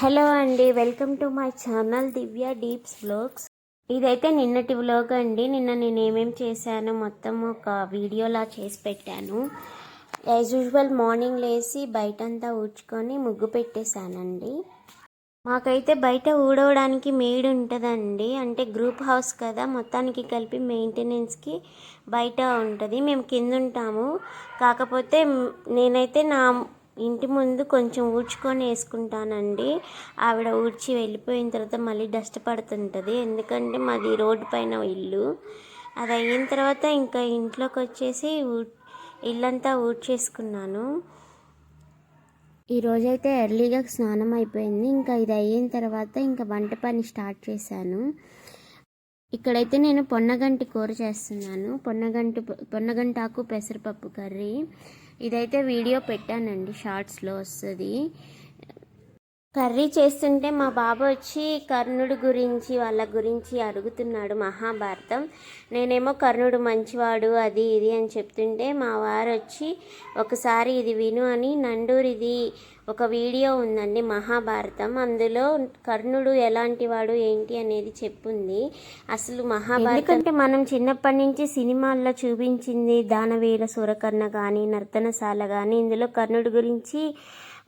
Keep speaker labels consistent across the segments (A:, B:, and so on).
A: Hello అండి welcome to my channel Divya deeps vlogs ఇదైతే నిన్నటి వ్లాగ్ అండి. నిన్న నేను ఏమేమి చేశాను మొత్తం ఒక వీడియోలా చేసి పెట్టాను. యాజ్ యూజువల్ మార్నింగ్ లేచి బయటంతా ఊడ్చుకొని ముగ్గు పెట్టేశానండి. మాకైతే బయట ఊడవడానికి మేడ్ ఉంటుందండి. అంటే గ్రూప్ హౌస్ కదా మొత్తానికి కలిపి మెయింటెనెన్స్కి బయట ఉంటుంది. మేము కింద ఉంటాము కాకపోతే నేనైతే నా ఇంటి ముందు కొంచెం ఊడ్చుకొని వేసుకుంటానండి. ఆవిడ ఊడ్చి వెళ్ళిపోయిన తర్వాత మళ్ళీ డస్ట్ పడుతుంటుంది. ఎందుకంటే మాది రోడ్డు పైన ఇల్లు. అది అయిన తర్వాత ఇంకా ఇంట్లోకి వచ్చేసి ఊ- ఇల్లంతా ఊడ్చేసుకున్నాను. ఈరోజైతే ఎర్లీగా స్నానం అయిపోయింది. ఇంకా ఇది అయిన తర్వాత ఇంకా వంట పని స్టార్ట్ చేశాను. ఇక్కడైతే నేను పొన్నగంటి కూర చేస్తున్నాను. పొన్నగంటి పొన్నగంటాకు పెసరపప్పు కర్రీ. ఇదైతే వీడియో పెట్టానండి షార్ట్స్లో వస్తుంది. కర్రీ చేస్తుంటే మా బాబు వచ్చి కర్ణుడు గురించి వాళ్ళ గురించి అడుగుతున్నాడు మహాభారతం. నేనేమో కర్ణుడు మంచివాడు అది ఇది అని చెప్తుంటే మా వారు వచ్చి ఒకసారి ఇది విను అని నండూరిది ఒక వీడియో ఉందండి మహాభారతం. అందులో కర్ణుడు ఎలాంటి వాడు ఏంటి అనేది చెప్పుంది. అసలు మహాభారతం అంటే మనం చిన్నప్పటి నుంచి సినిమాల్లో చూపించింది దానవీర సూరకర్ణ కానీ నర్తనశాల కానీ ఇందులో కర్ణుడు గురించి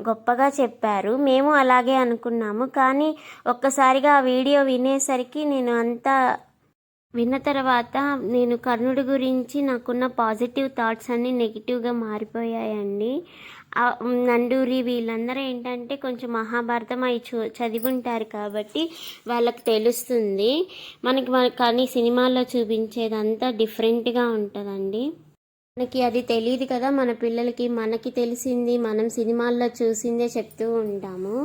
A: గొప్పగా చెప్పారు. మేము అలాగే అనుకున్నాము. కానీ ఒక్కసారిగా ఆ వీడియో వినేసరికి నేను అంతా విన్న తర్వాత నేను కర్ణుడి గురించి నాకున్న పాజిటివ్ థాట్స్ అన్నీ నెగిటివ్గా మారిపోయాయండి. నండూరి వీళ్ళందరూ ఏంటంటే కొంచెం మహాభారతం అవి చూ చదివి ఉంటారు కాబట్టి వాళ్ళకి తెలుస్తుంది. మనకి కానీ సినిమాల్లో చూపించేదంతా డిఫరెంట్గా ఉంటుందండి. మనకి అది తెలియదు కదా మన పిల్లలకి మనకి తెలిసింది మనం సినిమాల్లో చూసిందే చెప్తూ ఉంటాము.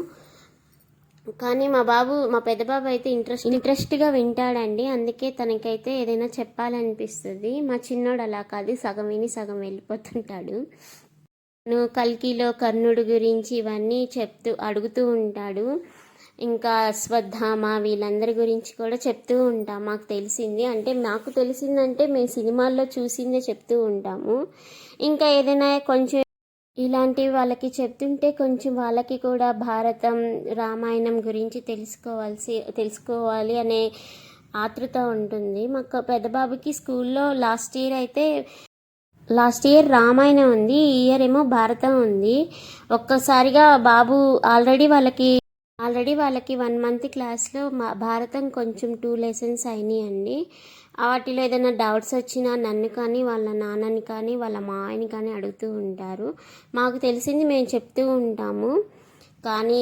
A: కానీ మా బాబు మా పెద్ద బాబు అయితే ఇంట్రెస్ట్ ఇంట్రెస్ట్గా వింటాడండి. అందుకే తనకైతే ఏదైనా చెప్పాలనిపిస్తుంది. మా చిన్నోడు అలా కాదు సగం విని సగం వెళ్ళిపోతుంటాడు. కల్కిలో కర్ణుడు గురించి ఇవన్నీ చెప్తూ అడుగుతూ ఉంటాడు. ఇంకా అశ్వత్థామ వీళ్ళందరి గురించి కూడా చెప్తూ ఉంటాం. మాకు తెలిసింది. అంటే నాకు తెలిసిందంటే మేము సినిమాల్లో చూసిందే చెప్తూ ఉంటాము. ఇంకా ఏదైనా కొంచెం ఇలాంటివి వాళ్ళకి చెప్తుంటే కొంచెం వాళ్ళకి కూడా భారతం రామాయణం గురించి తెలుసుకోవాల్సి తెలుసుకోవాలి అనే ఆతృత ఉంటుంది. మాకు పెద్ద బాబుకి స్కూల్లో లాస్ట్ ఇయర్ అయితే లాస్ట్ ఇయర్ రామాయణం ఉంది ఈ ఇయర్ ఏమో భారతం ఉంది. ఒక్కసారిగా బాబు ఆల్రెడీ వాళ్ళకి ఆల్రెడీ వాళ్ళకి వన్ మంత్ క్లాస్లో మా భారతం కొంచెం టూ లెసన్స్ అయినాయండి. వాటిలో ఏదైనా డౌట్స్ వచ్చినా నన్ను కానీ వాళ్ళ నాన్నని కానీ వాళ్ళ మా మాయని కానీ అడుగుతూ ఉంటారు. మాకు తెలిసింది మేము చెప్తూ ఉంటాము. కానీ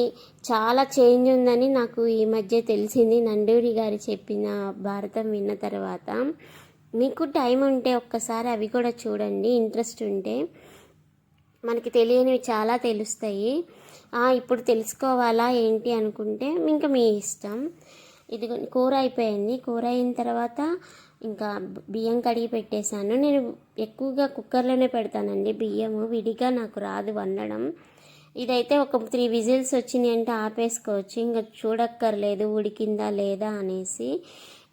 A: చాలా చేంజ్ ఉందని నాకు ఈ మధ్య తెలిసింది. నండూరి గారు చెప్పిన భారతం విన్న తర్వాత మీకు టైం ఉంటే ఒక్కసారి అవి కూడా చూడండి. ఇంట్రెస్ట్ ఉంటే మనకి తెలియనివి చాలా తెలుస్తాయి. ఇప్పుడు తెలుసుకోవాలా ఏంటి అనుకుంటే ఇంకా మీ ఇష్టం. ఇది కూర అయిపోయింది. కూర అయిన తర్వాత ఇంకా బియ్యం కడిగి పెట్టేశాను. నేను ఎక్కువగా కుక్కర్లోనే పెడతానండి బియ్యము. విడిగా నాకు రాదు వండడం. ఇదైతే ఒక త్రీ విజిల్స్ వచ్చినాయి అంటే ఆపేసుకోవచ్చు. ఇంకా చూడక్కర్లేదు ఉడికిందా లేదా అనేసి.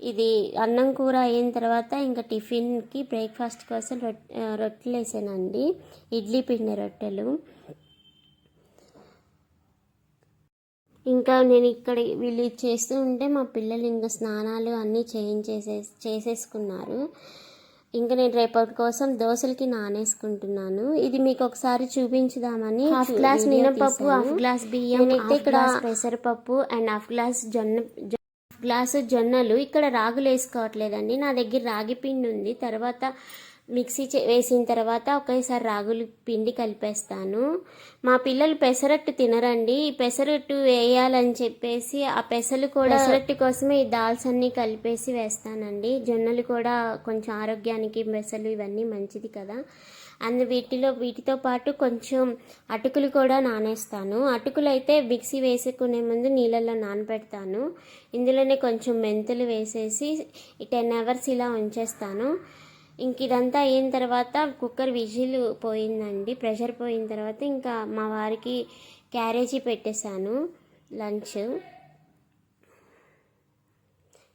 A: ఇది అన్నం కూర అయిన తర్వాత ఇంకా టిఫిన్కి బ్రేక్ఫాస్ట్ కోసం రొట్టె రొట్టెలు వేసానండి ఇడ్లీ పిండి రొట్టెలు. ఇంకా నేను ఇక్కడ వీళ్ళు చేస్తూ ఉంటే మా పిల్లలు ఇంకా స్నానాలు అన్నీ చేయించేసే చేసేసుకున్నారు. ఇంకా నేను రేపటి కోసం దోశలకి నానేసుకుంటున్నాను. ఇది మీకు ఒకసారి చూపించుదామని హాఫ్ గ్లాస్ మినపప్పు హాఫ్ గ్లాస్ బియ్యం అయితే ఇక్కడ పెసరపప్పు అండ్ హాఫ్ గ్లాస్ జొన్న గ్లాసు జొన్నలు. ఇక్కడ రాగులు వేసుకోవట్లేదండి. నా దగ్గర రాగి పిండి ఉంది. తర్వాత మిక్సీ చే- వేసిన తర్వాత ఒకేసారి రాగులు పిండి కలిపేస్తాను. మా పిల్లలు పెసరట్టు తినరండి. ఈ పెసరట్టు వేయాలని చెప్పేసి ఆ పెసలు కూడా పెసరట్టు కోసమే ఈ దాల్స్ అన్ని కలిపేసి వేస్తానండి. జొన్నలు కూడా కొంచెం ఆరోగ్యానికి పెసలు ఇవన్నీ మంచిది కదా. అందు వీటిలో వీటితో పాటు కొంచెం అటుకులు కూడా నానేస్తాను. అటుకులు అయితే మిక్సీ వేసుకునే ముందు నీళ్ళల్లో నానబెడతాను. ఇందులోనే కొంచెం మెంతులు వేసేసి టెన్ అవర్స్ ఇలా ఉంచేస్తాను. ఇంక ఇదంతా అయిన తర్వాత కుక్కర్ విజిల్ పోయిందండి ప్రెషర్ పోయిన తర్వాత ఇంకా మా వారికి క్యారేజీ పెట్టేశాను లంచ్.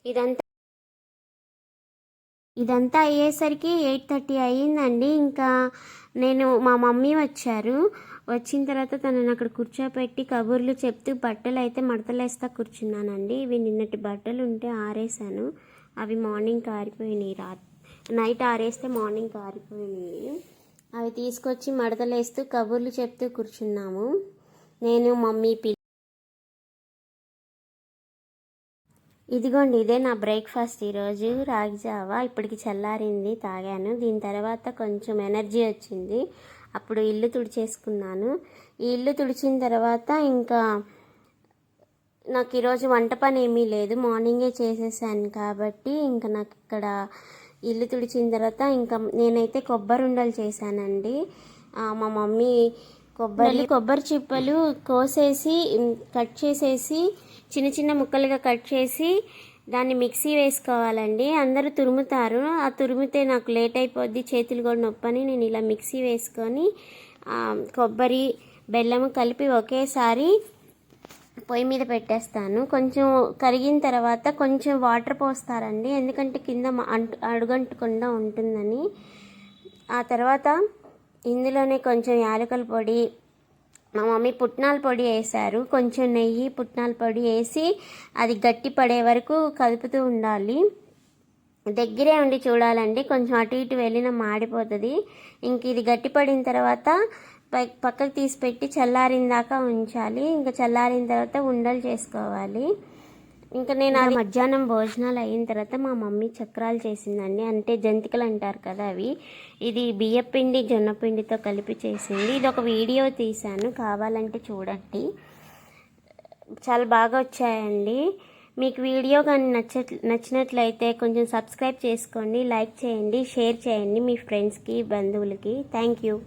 A: ఇదంతా ఇదంతా అయ్యేసరికి ఎయిట్ థర్టీ అయ్యిందండి. ఇంకా నేను మా మమ్మీ వచ్చారు. వచ్చిన తర్వాత తనని అక్కడ కూర్చోపెట్టి కబుర్లు చెప్తూ బట్టలు అయితే మడతలేస్తా కూర్చున్నానండి. ఇవి నిన్నటి బట్టలు ఉంటే ఆరేసాను అవి మార్నింగ్ ఆరిపోయినాయి రాత్రి. నైట్ ఆరేస్తే మార్నింగ్ ఆరిపోయింది అవి తీసుకొచ్చి మడతలేస్తూ కబుర్లు చెప్తూ కూర్చున్నాము. నేను మమ్మీ పిల్ల ఇదిగోండి ఇదే నా బ్రేక్ఫాస్ట్ ఈరోజు. రాగి జావా ఇప్పటికి చల్లారింది తాగాను. దీని తర్వాత కొంచెం ఎనర్జీ వచ్చింది. అప్పుడు ఇల్లు తుడిచేసుకున్నాను. ఈ ఇల్లు తుడిచిన తర్వాత ఇంకా నాకు ఈరోజు వంట పని ఏమీ లేదు. మార్నింగే చేసేసాను కాబట్టి ఇంకా నాకు ఇక్కడ ఇల్లు తుడిచిన తర్వాత ఇంకా నేనైతే కొబ్బరి ఉండలు చేశానండి. మా మమ్మీ కొబ్బరి కొబ్బరి చిప్పలు కోసేసి కట్ చేసేసి చిన్న చిన్న ముక్కలుగా కట్ చేసి దాన్ని మిక్సీ వేసుకోవాలండి. అందరూ తురుముతారు. ఆ తురిమితే నాకు లేట్ అయిపోద్ది చేతులు కూడా నొప్పని. నేను ఇలా మిక్సీ వేసుకొని కొబ్బరి బెల్లము కలిపి ఒకేసారి పొయ్యి మీద పెట్టేస్తాను. కొంచెం కరిగిన తర్వాత కొంచెం వాటర్ పోస్తారండి. ఎందుకంటే కింద అంటు అడుగంటకుండా ఉంటుందని. ఆ తర్వాత ఇందులోనే కొంచెం యాలకుల పొడి మా మమ్మీ పుట్నాల పొడి వేశారు కొంచెం నెయ్యి పుట్నాల పొడి వేసి అది గట్టి పడే వరకు కదుపుతూ ఉండాలి. దగ్గరే ఉండి చూడాలండి. కొంచెం అటు ఇటు వెళ్ళిన మాడిపోతుంది. ఇంక ఇది గట్టిపడిన తర్వాత పక్కకు తీసి పెట్టి చల్లారిన దాకా ఉంచాలి. ఇంకా చల్లారిన తర్వాత ఉండలు చేసుకోవాలి. ఇంకా నేను అది మధ్యాహ్నం భోజనాలు అయిన తర్వాత మా మమ్మీ చక్రాలు చేసిందండి. అంటే జంతికలు అంటారు కదా అవి. ఇది బియ్యపిండి జొన్నపిండితో కలిపి చేసింది. ఇది ఒక వీడియో తీశాను. కావాలంటే చూడండి. చాలా బాగా వచ్చాయండి. మీకు వీడియో కానీ నచ్చ నచ్చినట్లయితే కొంచెం సబ్స్క్రైబ్ చేసుకోండి లైక్ చేయండి షేర్ చేయండి మీ ఫ్రెండ్స్కి బంధువులకి. Thank you.